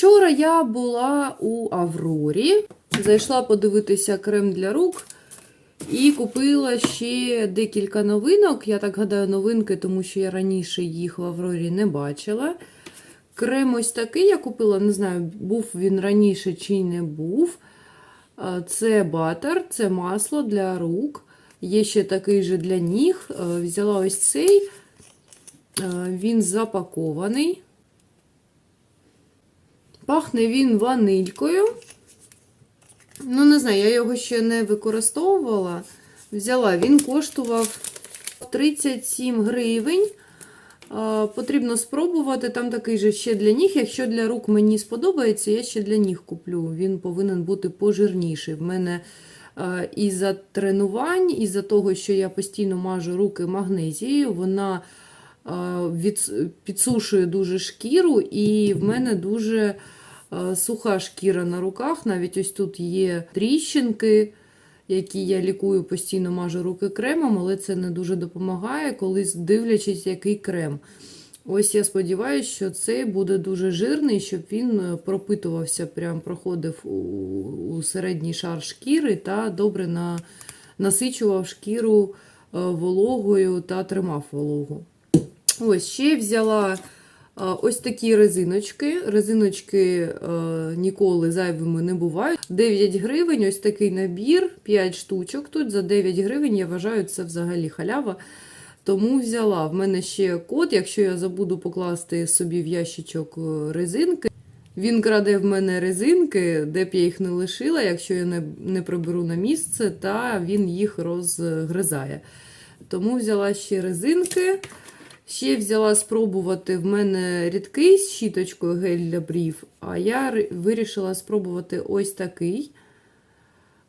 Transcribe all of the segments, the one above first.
Вчора я була у Аврорі, зайшла подивитися крем для рук і купила ще декілька новинок. Я так гадаю, новинки, тому що я раніше їх в Аврорі не бачила. Крем ось такий я купила, не знаю, був він раніше чи не був. Це батер, це масло для рук. Є ще такий же для ніг. Е, Взяла ось цей. Е, Він запакований. Пахне він ванилькою. Ну, не знаю, я його ще не використовувала. Взяла, він коштував 37 гривень. Потрібно спробувати. Там такий же ще для ніг. Якщо для рук мені сподобається, я ще для ніг куплю. Він повинен бути пожирніший. В мене із-за тренувань, із-за того, що я постійно мажу руки магнезією, вона від, підсушує дуже шкіру, і в мене дуже суха шкіра на руках. Навіть ось тут є тріщинки які я лікую, постійно мажу руки кремом, але це не дуже допомагає, коли дивлячись, який крем. Ось я сподіваюся, що цей буде дуже жирний, щоб він е, пропитувався, прям проходив у, середній шар шкіри та добре на, насичував шкіру е, вологою та тримав вологу. Ось ще взяла Ось такі резиночки. Резиночки е, ніколи зайвими не бувають. 9 гривень, ось такий набір, 5 штучок тут. За 9 гривень, я вважаю, це взагалі халява. Тому взяла. В мене ще код, якщо я забуду покласти собі в ящичок е, резинки. Він краде в мене резинки, де б я їх не лишила, якщо я не, не приберу на місце, та він їх розгризає. Тому взяла ще резинки. Ще взяла спробувати в мене рідкий з щіточкою гель для брів, а я вирішила спробувати ось такий.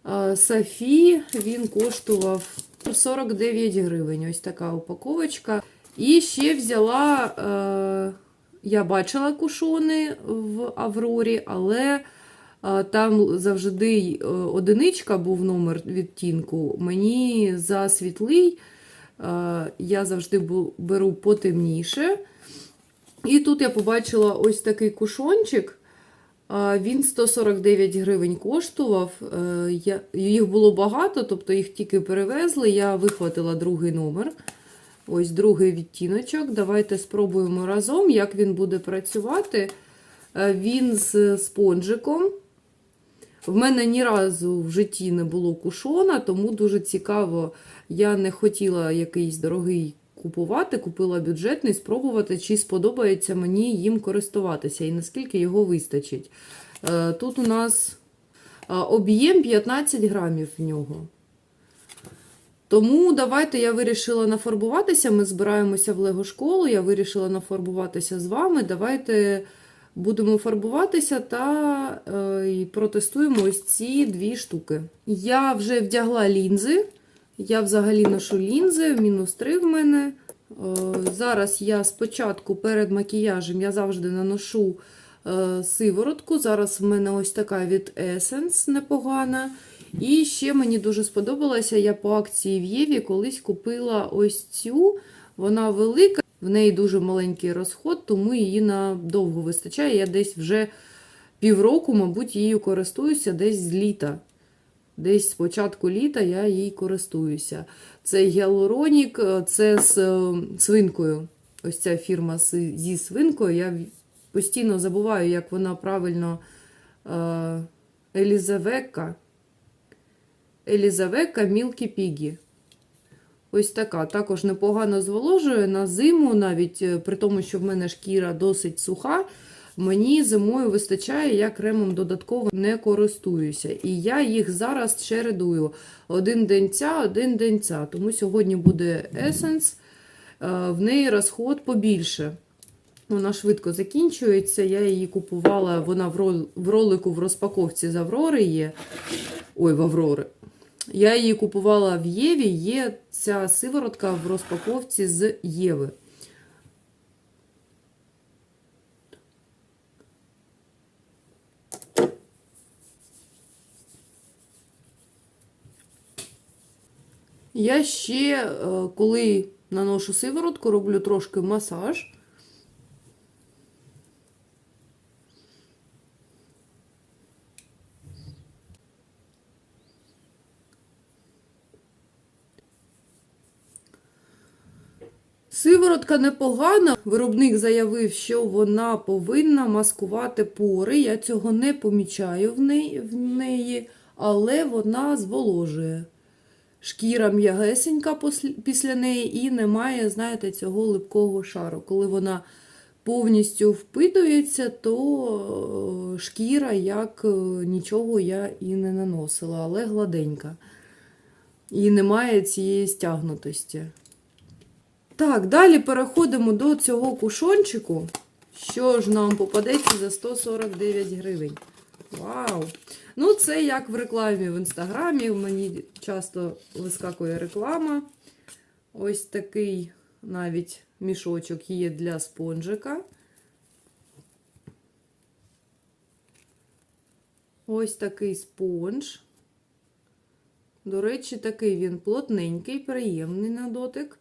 А, Сафі він коштував 49 гривень. Ось така упаковочка. І ще взяла, е, я бачила кушони в Аврорі, але е, там завжди е, одиничка був номер відтінку. Мені за світлий. Е, я завжди беру потемніше. І тут я побачила ось такий кушончик. Він 149 гривень коштував. Е, їх було багато, тобто їх тільки перевезли. Я вихватила другий номер. Ось другий відтіночок. Давайте спробуємо разом, як він буде працювати. Е, Він з спонжиком. В мене ні разу в житті не було кушона, тому дуже цікаво. Я не хотіла якийсь дорогий купувати, купила бюджетний, спробувати, чи сподобається мені їм користуватися і наскільки його вистачить. Е, Тут у нас е, об'єм 15 грамів в нього. Тому давайте я вирішила нафарбуватися. Ми збираємося в Лего школу. Я вирішила нафарбуватися з вами. Давайте будемо фарбуватися та е, протестуємо ось ці дві штуки. Я вже вдягла лінзи. Я взагалі ношу лінзи, мінус 3 в мене. Е, зараз я спочатку перед макіяжем я завжди наношу е, сиворотку. Зараз в мене ось така від Essence непогана. І ще мені дуже сподобалася, я по акції в Єві колись купила ось цю. Вона велика, в неї дуже маленький розход, тому її надовго вистачає. Я десь вже півроку, мабуть, її користуюся десь з літа. Десь з початку літа я їй користуюся. Це гіалуронік, це з е, свинкою. Ось ця фірма зі свинкою. Я постійно забуваю, як вона правильно е, Елізавека. Елізавека Мілкі Пігі. Ось така. Також непогано зволожує на зиму, навіть е, при тому, що в мене шкіра досить суха. Мені зимою вистачає, я кремом додатково не користуюся. І я їх зараз чередую. Один день ця, один день ця. Тому сьогодні буде Essence. Е, В неї розход побільше. Вона швидко закінчується. Я її купувала, вона в ролику в розпаковці з Аврори є. Ой, в Аврори. Я її купувала в Єві, є ця сиворотка в розпаковці з Єви. Я ще, е, коли наношу сиворотку, роблю трошки масаж. Сиворотка непогана. Виробник заявив, що вона повинна маскувати пори. Я цього не помічаю в неї, але вона зволожує. Шкіра м'ягесенька після неї і немає, знаєте, цього липкого шару. Коли вона повністю впитується, то е, шкіра як е, нічого я і не наносила, але гладенька. І немає цієї стягнутості. Так, далі переходимо до цього кушончику. Що ж нам попадеться за 149 гривень. Вау! Ну, це як в рекламі в інстаграмі. Мені часто вискакує реклама. Ось такий навіть мішочок є для спонжика. Ось такий спонж. До речі, такий він плотненький, приємний на дотик.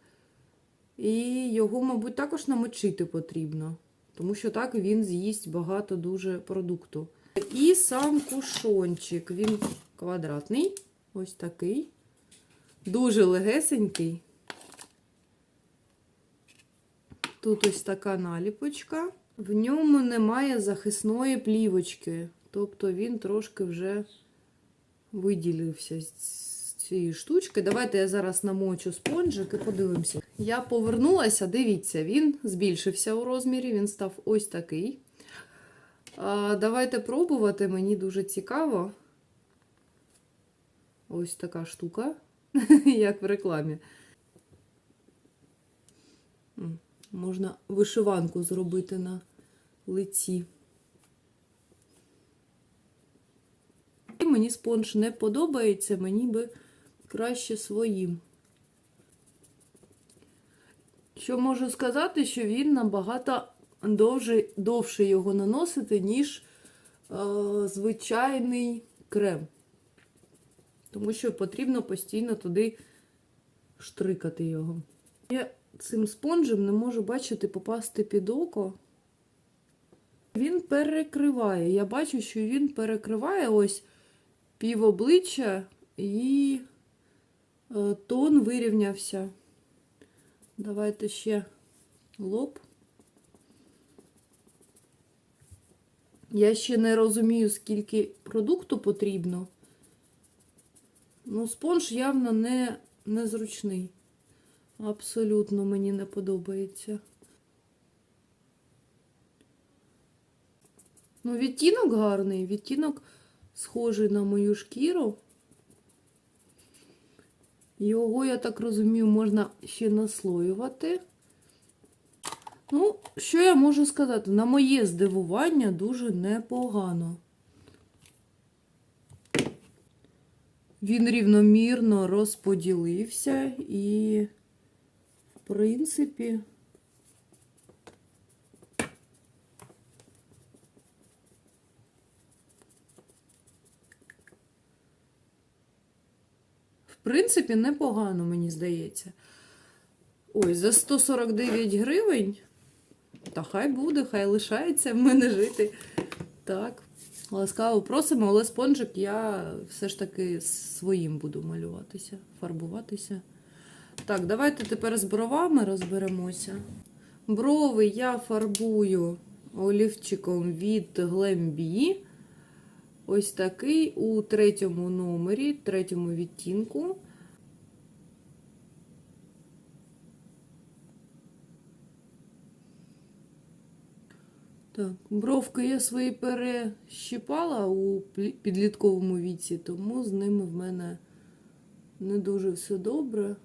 І його, мабуть, також намочити потрібно, тому що так він з'їсть багато дуже продукту. І сам кушончик, він квадратний, ось такий, дуже легесенький. Тут ось така наліпочка. В ньому немає захисної плівочки, тобто він трошки вже виділився з цієї штучки. Давайте я зараз намочу спонжик і подивимося. Я повернулася, дивіться, він збільшився у розмірі, він став ось такий. Давайте пробувати, мені дуже цікаво. Ось така штука, як в рекламі. Можна вишиванку зробити на лиці. І мені спонж не подобається, мені би краще своїм. Що можу сказати, що він набагато довше, довше його наносити, ніж е, звичайний крем. Тому що потрібно постійно туди штрикати його. Я цим спонжем не можу бачити попасти під око. Він перекриває. Я бачу, що він перекриває ось пів обличчя і е, тон вирівнявся. Давайте ще лоб. Я ще не розумію, скільки продукту потрібно. Ну, спонж явно не, незручний. Абсолютно мені не подобається. Ну, відтінок гарний, відтінок схожий на мою шкіру. Його, я так розумію, можна ще наслоювати. Ну, що я можу сказати? На моє здивування дуже непогано. Він рівномірно розподілився і, в принципі, в принципі, непогано, мені здається. Ой, за 149 гривень. Та хай буде, хай лишається в мене жити. Так, ласкаво просимо, але спонжик я все ж таки своїм буду малюватися, фарбуватися. Так, давайте тепер з бровами розберемося. Брови я фарбую олівчиком від Glambi. Ось такий у третьому номері, третьому відтінку. Так, бровки я свої перещипала у підлітковому віці, тому з ними в мене не дуже все добре.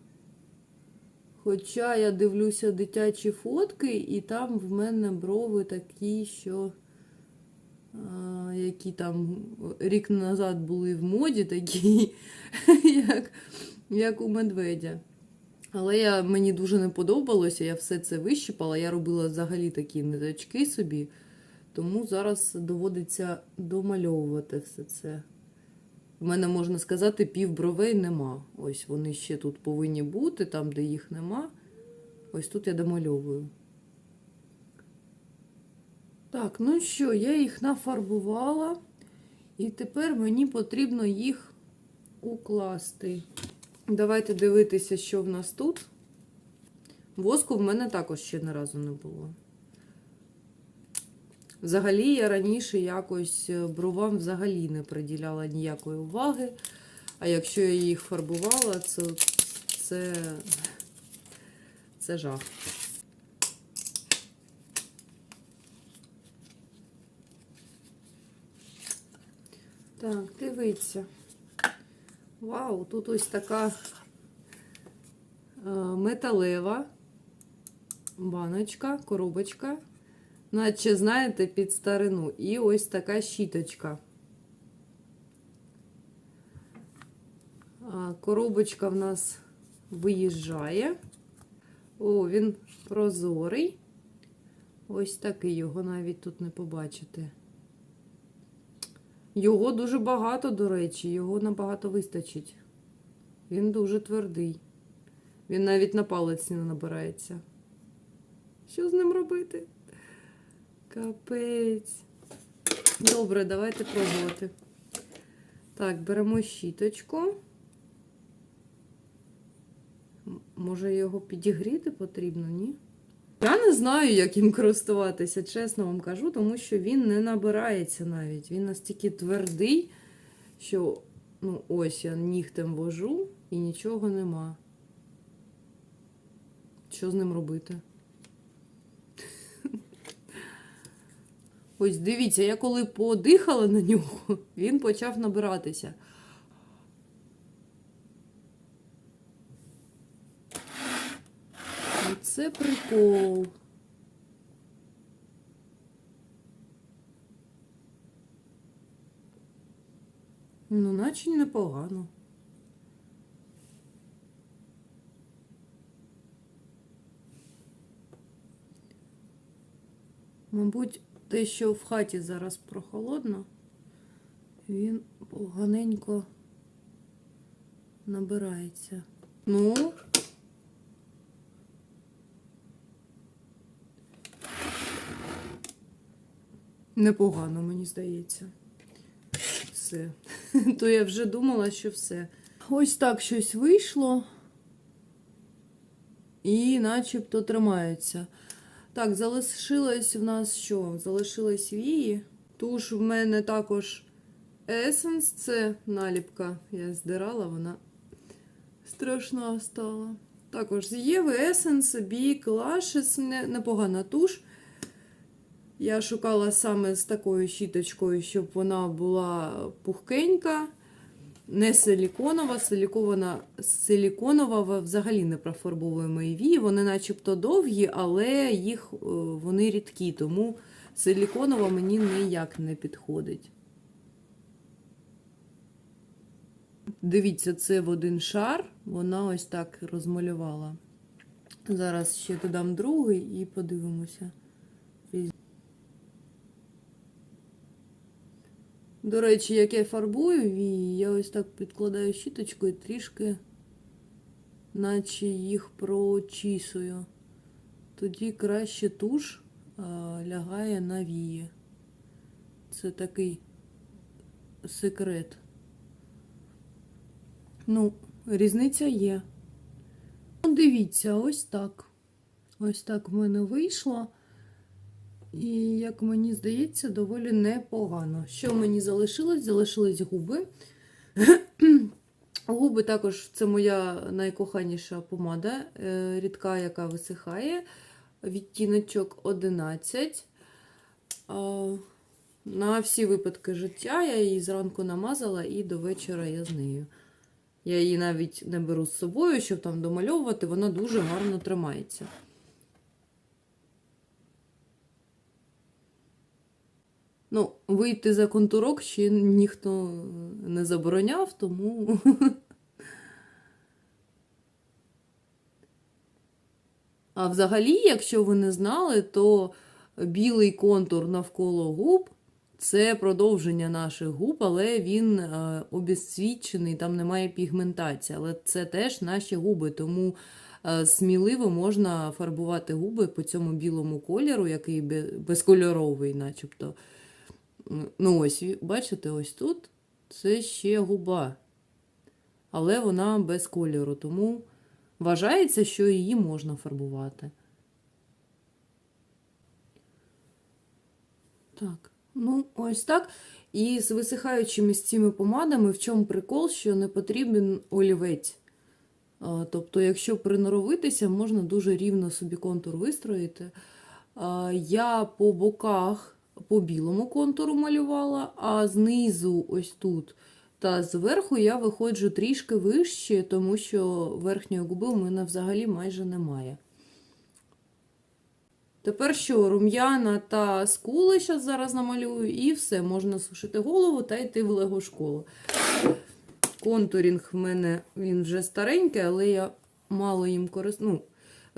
Хоча я дивлюся дитячі фотки, і там в мене брови такі, що які там рік назад були в моді, такі, як, як у медведя. Але я, мені дуже не подобалося, я все це вищипала. Я робила взагалі такі ниточки собі, тому зараз доводиться домальовувати все це. У мене, можна сказати, пів бровей нема. Ось вони ще тут повинні бути, там, де їх нема. Ось тут я домальовую. Так, ну що, я їх нафарбувала, і тепер мені потрібно їх укласти. Давайте дивитися, що в нас тут. Воску в мене також ще ні разу не було. Взагалі, я раніше якось е, бровам взагалі не приділяла ніякої уваги. А якщо я їх фарбувала, це, це, це жах. Так, дивіться. Вау, тут ось така е, металева баночка, коробочка, наче, знаєте, під старину. І ось така щіточка. Коробочка в нас виїжджає. О, він прозорий. Ось такий його навіть тут не побачите. Його дуже багато, до речі, його набагато вистачить. Він дуже твердий. Він навіть на палець не набирається. Що з ним робити? Капець. Добре, давайте пробувати. Так, беремо щіточку. Може його підігріти потрібно, ні? Я не знаю, як їм користуватися, чесно вам кажу, тому що він не набирається навіть. Він настільки твердий, що ну, ось я нігтем вожу і нічого нема. Що з ним робити? Ось дивіться, я коли подихала на нього, він почав набиратися. Оце прикол. Ну, наче непогано. Мабуть, те, що в хаті зараз прохолодно, він поганенько набирається. Ну, непогано, мені здається. Все. То я вже думала, що все. Ось так щось вийшло. І начебто тримається. Так, залишилось в нас що? Залишилось вії. Туш в мене також Essence, це наліпка. Я здирала, вона страшна стала. Також з Єви Essence, Big Lashes, непогана туш. Я шукала саме з такою щіточкою, щоб вона була пухкенька, не силіконова. Силіконова, взагалі не профарбовує мої вії. Вони начебто довгі, але їх е, вони рідкі, тому силіконова мені ніяк не підходить. Дивіться, це в один шар, вона ось так розмалювала. Зараз ще додам другий і подивимося. До речі, як я фарбую вії, я ось так підкладаю щіточкою трішки, наче їх прочісую. Тоді краще туш лягає на вії. Це такий секрет. Ну, різниця є. Ну, Дивіться, ось так. Ось так в мене вийшло. І, як мені здається, доволі непогано. Що мені залишилось? Залишились губи. Губи також це моя найкоханіша помада, е, рідка, яка висихає. Відтіночок 11. На всі випадки життя я її зранку намазала і до вечора я з нею. Я її навіть не беру з собою, щоб там домальовувати, вона дуже гарно тримається. Ну, вийти за контурок ще ніхто не забороняв, тому. А взагалі, якщо ви не знали, то білий контур навколо губ це продовження наших губ, але він е, обезцвічений, там немає пігментації. Але це теж наші губи, тому е, сміливо можна фарбувати губи по цьому білому кольору, який безкольоровий, начебто. Ну, ось, бачите, ось тут це ще губа. Але вона без кольору, тому вважається, що її можна фарбувати. Так, ну ось так. І з висихаючими з цими помадами, в чому прикол, що не потрібен олівець. Тобто, якщо приноровитися, можна дуже рівно собі контур вистроїти. Я по боках по білому контуру малювала, а знизу, ось тут та зверху, я виходжу трішки вище, тому що верхньої губи у мене взагалі майже немає. Тепер що, рум'яна та скули зараз зараз намалюю, і все, можна сушити голову та йти в лего школу. Контурінг в мене він вже старенький, але я мало їм користуюсь. Ну,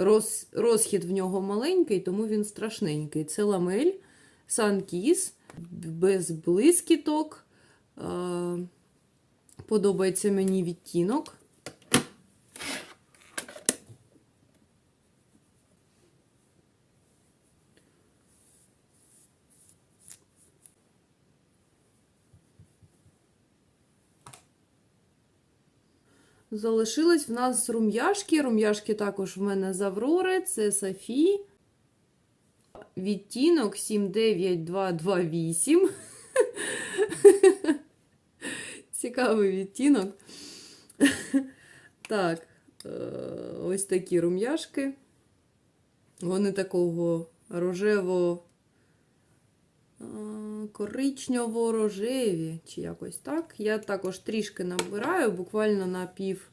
роз, розхід в нього маленький, тому він страшненький. Це ламель, санкіс, без блискіток. Е, Подобається мені відтінок. Залишились в нас рум'яшки. Рум'яшки також в мене з Аврори, це Софі. Відтінок 79228. Цікавий відтінок. Так, е, ось такі рум'яшки. Вони такого рожево е, чи якось так. Я також трішки набираю, буквально на пів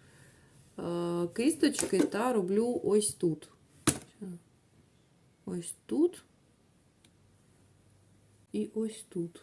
е, кисточки та роблю ось тут. Ось тут. І ось тут.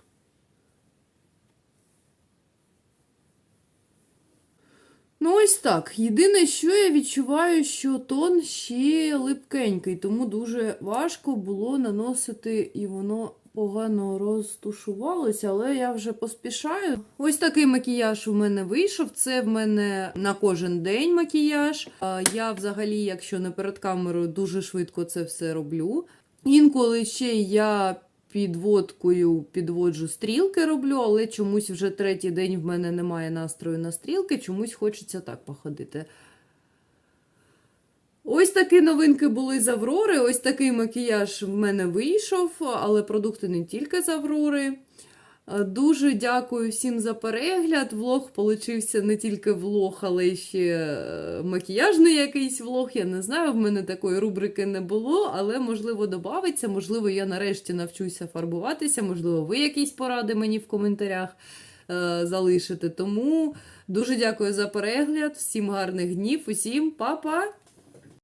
Ну, ось так. Єдине, що я відчуваю, що тон ще липкенький, тому дуже важко було наносити, і воно погано розтушувалося, але я вже поспішаю. Ось такий макіяж у мене вийшов. Це в мене на кожен день макіяж. Я взагалі, якщо не перед камерою, дуже швидко це все роблю. Інколи ще я підводкою підводжу стрілки роблю, але чомусь вже третій день в мене немає настрою на стрілки, чомусь хочеться так походити. Ось такі новинки були з Аврори. Ось такий макіяж в мене вийшов, але продукти не тільки з Аврори. Дуже дякую всім за перегляд. Влог получився не тільки влог, але й ще е, макіяжний якийсь влог. Я не знаю, в мене такої рубрики не було, але можливо додається. Можливо, я нарешті навчуся фарбуватися, можливо, ви якісь поради мені в коментарях е, залишите. Тому дуже дякую за перегляд, всім гарних днів, усім па-па!